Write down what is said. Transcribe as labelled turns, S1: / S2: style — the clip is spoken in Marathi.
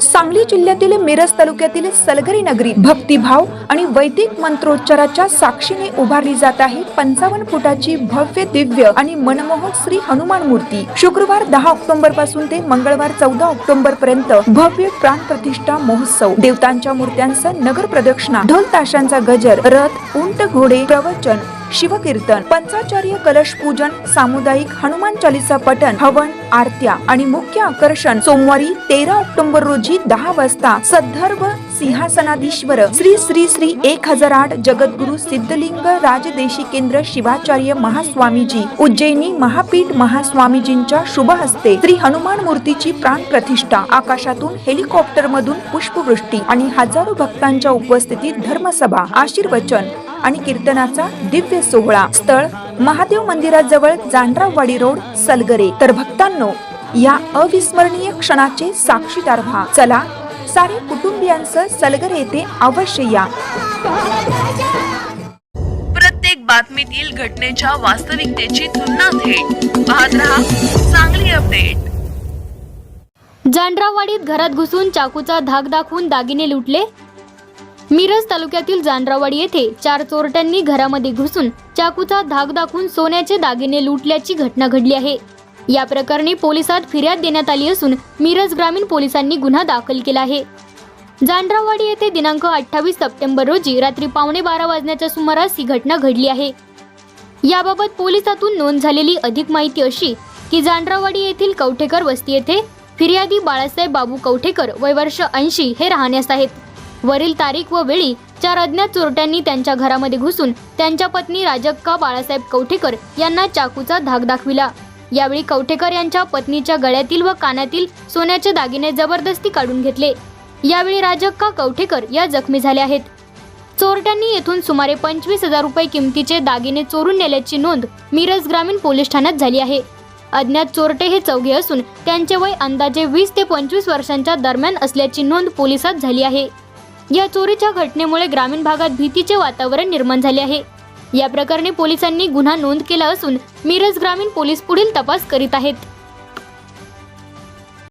S1: सांगली जिल्ह्यातील मिरज तालुक्यातील सलगरी नगरी भक्तिभाव आणि वैदिक मंत्रोच्चाराच्या साक्षीने उभारली जात आहे. पंचावन्न फुटाची भव्य दिव्य आणि मनमोहक श्री हनुमान मूर्ती. शुक्रवार दहा ऑक्टोबरपासून ते मंगळवार चौदा ऑक्टोबर पर्यंत भव्य प्राण प्रतिष्ठा महोत्सव. देवतांच्या मूर्त्यांचं नगर प्रदक्षिणा ढोल ताशांचा गजर रथ उंट घोडे प्रवचन शिवकीर्तन पंचाचार्य कलश पूजन सामुदायिक हनुमान चालीसा पठण हवन आरत्या आणि मुख्य आकर्षण सोमवारी तेरा ऑक्टोबर रोजी दहा वाजता सद्धर्व सिंहासनाधीश्वर श्री श्री श्री एक हजार आठ जगद्गुरु सिद्धलिंग राजदेशी केंद्र शिवाचार्य महास्वामीजी उज्जैनी महापीठ महास्वामीजींच्या शुभ हस्ते श्री हनुमान मूर्तीची प्राण प्रतिष्ठा. आकाशातून हेलिकॉप्टर मधून पुष्पवृष्टी आणि हजारो भक्तांच्या उपस्थितीत धर्मसभा आशीर्वचन आणि कीर्तनाचा दिव्य सोहळा. स्थळ महादेव मंदिराजवळ जांड्रावाडी रोड सलगरे. तर भक्तांनो या अविस्मरणीय क्षणाचे साक्षीदार व्हा. चला सारे कुटुंबियांसह सलगर येथे अवश्य या.
S2: प्रत्येक बातमीतील घटनेच्या वास्तविकतेची तुलना थेट. पाहत रहा चांगली अपडेट.
S3: जांड्रावाडीत घरात घुसून चाकूचा धाक दाखवून दागिने लुटले? मिरज तालुक्यातील जांड्रावाडी येथे चार चोरट्यांनी घरामध्ये घुसून चाकूचा धाक दाखवून सोन्याचे दागिने लुटल्याची घटना घडली आहे. या प्रकरणी पोलिसात फिर्याद देण्यात आली असून मिरज ग्रामीण पोलिसांनी गुन्हा दाखल केला आहे. जांड्रावाडी येथे दिनांक अठ्ठावीस सप्टेंबर रोजी रात्री पावणे बारा वाजण्याच्या सुमारास ही घटना घडली आहे. याबाबत पोलिसातून नोंद झालेली अधिक माहिती अशी की जांड्रावाडी येथील कवठेकर वस्ती येथे फिर्यादी बाळासाहेब बाबू कवठेकर वय वर्ष ऐंशी हे राहण्यास आहेत. वरील तारीख व वेळी चार अज्ञात चोरट्यांनी त्यांच्या घरामध्ये घुसून त्यांच्या पत्नी राजक्का बाळासाहेब कवठेकर यांना चाकूचा धाक दाखविला. यावेळी कवठेकर यांच्या पत्नीच्या गळ्यातील व कानातील सोन्याचे दागिने जबरदस्ती काढून घेतले. यावेळी राजक्का कवठेकर या जखमी झाल्या आहेत. चोरट्यांनी येथून सुमारे पंचवीस हजार रुपये किमतीचे दागिने चोरून नेल्याची नोंद मिरज ग्रामीण पोलीस ठाण्यात झाली आहे. अज्ञात चोरटे हे चौघे असून त्यांचे वय अंदाजे वीस ते पंचवीस वर्षांच्या दरम्यान असल्याची नोंद पोलिसात झाली आहे. या चोरीच्या घटनेमुळे ग्रामीण भागात भीतीचे वातावरण निर्माण झाले आहे. या प्रकरणी पोलिसांनी गुन्हा नोंद केला असून मिरज ग्रामीण पोलीस पुढील तपास करीत आहेत.